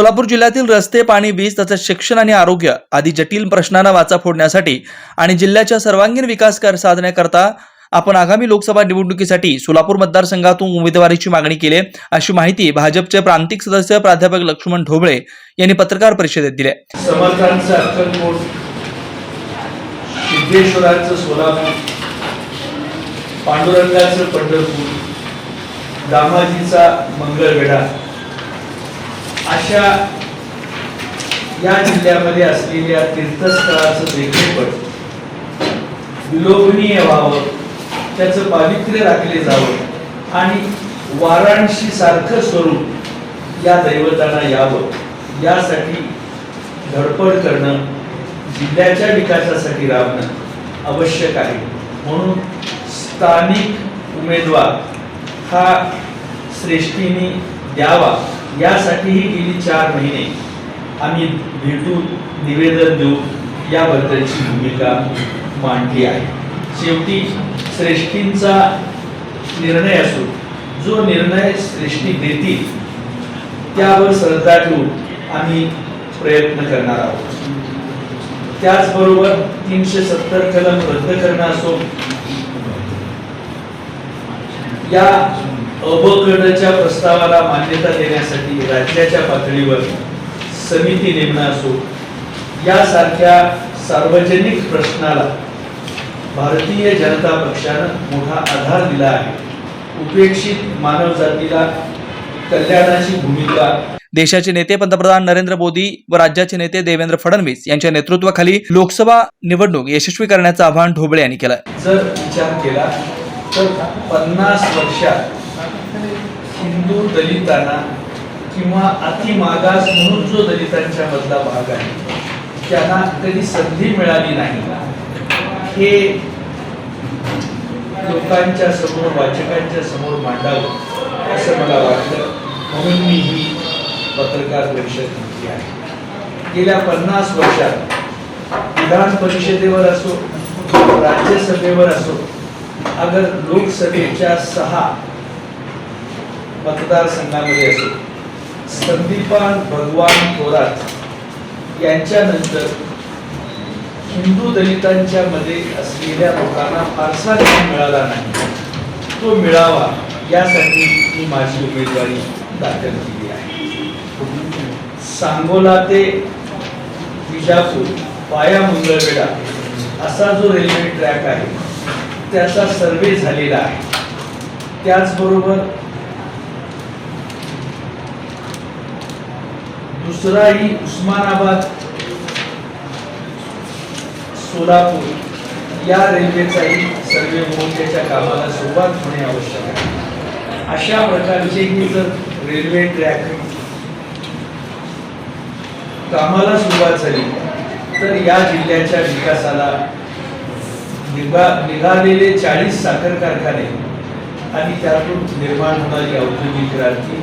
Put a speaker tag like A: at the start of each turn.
A: सोलापूर जिल्ह्यातील रस्ते पाणी वीज तसेच शिक्षण आणि आरोग्य आदी जटिल प्रश्नांना वाचा फोडण्यासाठी आणि जिल्ह्याच्या सर्वांगीण विकास कर साधण्याकरता आपण आगामी लोकसभा निवडणुकीसाठी सोलापूर मतदारसंघातून उमेदवारीची मागणी केली अशी माहिती भाजपचे प्रांतिक सदस्य प्राध्यापक लक्ष्मण ढोबळे यांनी पत्रकार परिषदेत दिले
B: सिद्धेश्वराचं सोलापूर पांडुरंगाचं पंढरपूर दामाजीचा मंगळवेढा अशा या जिल्ह्यामध्ये असलेल्या तीर्थस्थळाचं देखील विलोभनीय व्हावं त्याचं पावित्र्य राखले जावं आणि वाराणसी सारखं स्वरूप या दैवतांना यावं यासाठी धडपड करणं जिल्ह्याच्या विकासासाठी राबणं आवश्यक आहे. म्हणून स्थानिक उमेदवार हा श्रेष्ठीने द्यावा. यासाठीही गेली चार महिने. आम्ही भेटून निवेदन देऊ याबद्दलची भूमिका मांडली आहे. शेवटी श्रेष्ठींचा निर्णय असो जो निर्णय श्रेष्ठी देतील त्यावर श्रद्धा ठेवून आम्ही प्रयत्न करणार आहोत. त्याचबरोबर तीनशे सत्तर कलम रद्द करणं असो या अबकडच्या प्रस्तावाला मान्यता देण्यासाठी राज्याच्या पातळीवर समिती नेमणं असो यासारख्या सार्वजनिक प्रश्नाला भारतीय जनता पक्षानं मोठा आधार दिला आहे. उपेक्षित मानवजातीला कल्याणाची भूमिका
A: देशाचे नेते पंतप्रधान नरेंद्र मोदी व राज्याचे नेते देवेंद्र फडणवीस यांच्या नेतृत्वाखाली लोकसभा निवडणूक यशस्वी करण्याचं आवाहन ढोबळे यांनी केलं.
B: जर विचार केला तर पन्नास वर्षात हिंदू दलितांना किंवा अतिमागास म्हणून जो दलितांच्या मधला भाग आहे त्यांना कधी संधी मिळाली नाही. हे लोकांच्या समोर वाचकांच्या समोर मांडावं असं मला वाटलं म्हणून मी ही पत्रकार परिषद घेतली आहे. गेल्या पन्नास वर्षात विधान परिषदेवर असो राज्यसभेवर असो अगर लोकसभेच्या सहा मतदारसंघामध्ये असो संदीपान भगवान थोरात यांच्यानंतर हिंदू दलितांच्या मध्ये असलेल्या लोकांना फारसा न्याय मिळाला नाही. तो मिळावा यासाठी मी माझी उमेदवारी दाखल केली आहे. सांगोला ते विजापूर पाया मुंगळवेडा असा जो रेल्वे ट्रॅक आहे त्याचा सर्वे झालेला आहे. त्याचबरोबर दुसरा ही उस्मानाबाद सोलापूर या रेल्वेचाही सर्वे मोर्चाच्या कामाला सुरुवात होणे आवश्यक आहे. अशा प्रकारचे ही जर रेल्वे ट्रॅक कामाला सुरुवात झाली तर या जिल्ह्याच्या विकासाला निघा निघालेले चाळीस साखर कारखाने आणि त्यातून निर्माण होणारी औद्योगिक क्रांती